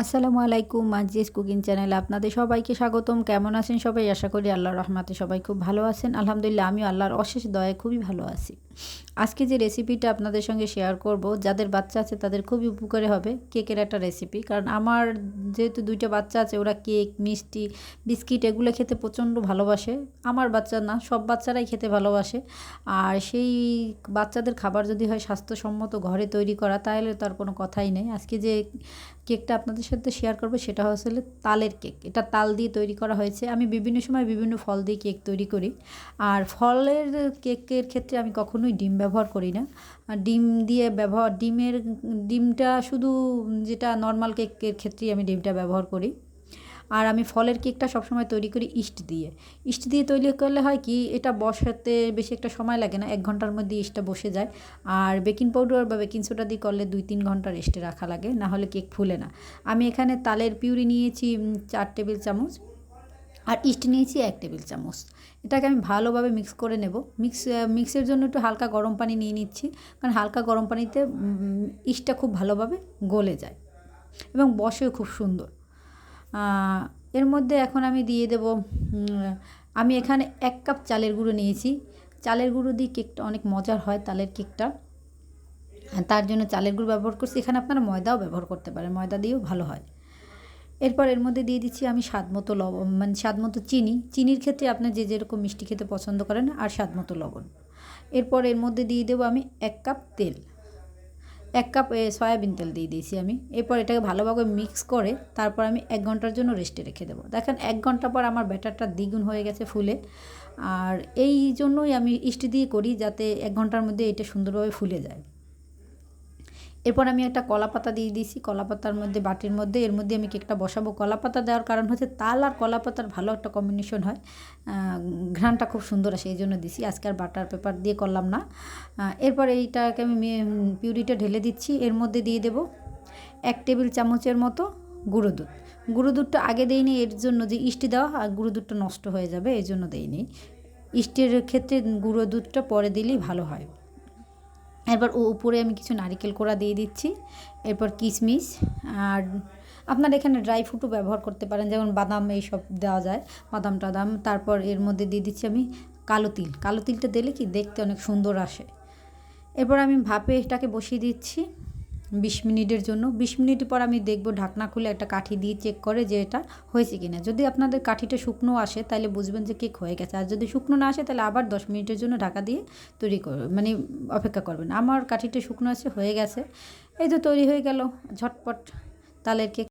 আসসালামু আলাইকুম মাজিস cooking channel আপনাদের সবাইকে স্বাগতম। কেমন আছেন সবাই? আশা করি আল্লাহর রহমাতে সবাই খুব ভালো আছেন। আলহামদুলিল্লাহ, আমিও আল্লাহর অশেষ দয়ায় খুবই ভালো আছি। আজকে যে রেসিপিটা আপনাদের সঙ্গে শেয়ার করব, যাদের বাচ্চা আছে তাদের খুবই উপকারে হবে কেকের একটা রেসিপি কারণ আমার যেহেতু দুইটা বাচ্চা আছে, ওরা কেক মিষ্টি, বিস্কিট এগুলো খেতে প্রচণ্ড ভালোবাসে। আমার বাচ্চা না, সব বাচ্চারাই খেতে ভালোবাসে। আর সেই বাচ্চাদের খাবার যদি হয় স্বাস্থ্যসম্মত ঘরে তৈরি করা, তাহলে তার কোনো কথাই নেই। আজকে যে কেকটা আপনাদের সাথে শেয়ার করব, সেটা হচ্ছে তালের কেক এটা তাল দিয়ে তৈরি করা হয়েছে। আমি বিভিন্ন সময় বিভিন্ন ফল দিয়ে কেক তৈরি করি। আর ফলের কেকের ক্ষেত্রে আমি কখনোই ডিম ব্যবহার করি না। ডিম দিয়ে ব্যবহার, ডিমের, ডিমটা শুধু যেটা নর্মাল কেকের ক্ষেত্রেই আমি ডিমটা ব্যবহার করি। আর আমি ফলের কেকটা সবসময় তৈরি করি ইস্ট দিয়ে। ইস্ট দিয়ে তৈরি করলে হয় কি, এটা বসাতে বেশি একটা সময় লাগে না, এক ঘণ্টার মধ্যে ইস্টটা বসে যায়। আর বেকিং পাউডার বা বেকিং সোডা দিয়ে করলে দুই তিন ঘণ্টা রেস্টে রাখা লাগে, না হলে কেক ফুলে না। আমি এখানে তালের পিউরি নিয়েছি চার টেবিল চামচ। আর ইস্ট নিয়েছি এক টেবিল চামচ। এটাকে আমি ভালোভাবে মিক্স করে নেব। মিক্স মিক্সের জন্য একটু হালকা গরম পানি নিয়ে নিচ্ছি। কারণ হালকা গরম পানিতে ইস্টটা খুব ভালোভাবে গলে যায় এবং বসেও খুব সুন্দর। এর মধ্যে এখন আমি দিয়ে দেব আমি এখানে এক কাপ চালের গুঁড়ো নিয়েছি। চালের গুঁড়ো দিয়ে কেকটা অনেক মজার হয় তালের কেকটা। তার জন্য চালের গুঁড়ো ব্যবহার করছি। এখানে আপনারা ময়দাও ব্যবহার করতে পারেন। ময়দা দিয়েও ভালো হয়। এরপর এর মধ্যে দিয়ে দিচ্ছি আমি স্বাদ মতো লবণ মানে স্বাদ মতো চিনি। চিনির ক্ষেত্রে আপনি যে যেরকম মিষ্টি খেতে পছন্দ করেন আর স্বাদ মতো লবণ। এরপর এর মধ্যে দিয়ে দেবো আমি এক কাপ তেল। এক কাপ সয়াবিন তেল দিয়ে দিয়েছি আমি। এরপর এটাকে ভালোভাবে মিক্স করে তারপর আমি এক ঘণ্টার জন্য রেস্টে রেখে দেবো। দেখেন, এক ঘণ্টা পর আমার ব্যাটারটা দ্বিগুণ হয়ে গেছে ফুলে। আর এই জন্যই আমি ইস্টি দিয়ে করি যাতে এক ঘণ্টার মধ্যে এটা সুন্দরভাবে ফুলে যায়। এরপর আমি একটা কলা পাতা দিয়ে দিয়েছি। কলা পাতার মধ্যে, বাটির মধ্যে, এর মধ্যে আমি কেকটা বসাবো। কলা পাতা দেওয়ার কারণ হচ্ছে তাল আর কলা পাতার ভালো একটা কম্বিনেশন হয়। ঘ্রানটা খুব সুন্দর আসে, এই জন্য দিছি। আজকে আর বাটার পেপার দিয়ে করলাম না। এরপর এইটাকে আমি পিউরিটা ঢেলে দিচ্ছি। এর মধ্যে দিয়ে দেব এক টেবিল চামচের মতো গুঁড়ো দুধ। গুঁড়ো দুধটা আগে দেইনি, এর জন্য যে ইস্টি দেওয়া, আর গুঁড়ো দুধটা নষ্ট হয়ে যাবে, এই জন্য দেইনি। ইস্টের ক্ষেত্রে গুঁড়ো দুধটা পরে দিলেই ভালো হয়। এরপর ও উপরে আমি কিছু নারিকেল কোড়া দিয়ে দিচ্ছি, এরপর কিশমিশ, আর আপনার এখানে ড্রাই ফ্রুটও ব্যবহার করতে পারেন, যেমন বাদাম এইসব দেওয়া যায়, বাদাম টাদাম। তারপর এর মধ্যে দিয়ে দিচ্ছি আমি কালো তিল। কালো তিলটা দিলে কি দেখতে অনেক সুন্দর আসে। এরপর আমি ভাপে এটাকে বসিয়ে দিচ্ছি। বিশ মিনিটের জন্য। বিশ মিনিট পর আমি দেখব ঢাকনা খুলে একটা কাঠি দিয়ে চেক করে যে এটা হয়েছে কিনা। যদি আপনাদের কাঠিটা শুকনো আসে, তাহলে বুঝবেন যে কেক হয়ে গেছে। আর যদি শুকনো না আসে, তাহলে আবার দশ মিনিটের জন্য ঢাকা দিয়ে তৈরি করবে মানে অপেক্ষা করবেন। আমার কাঠিটা শুকনো আছে, হয়ে গেছে। এই তো তৈরি হয়ে গেল, ঝটপট তালের কেক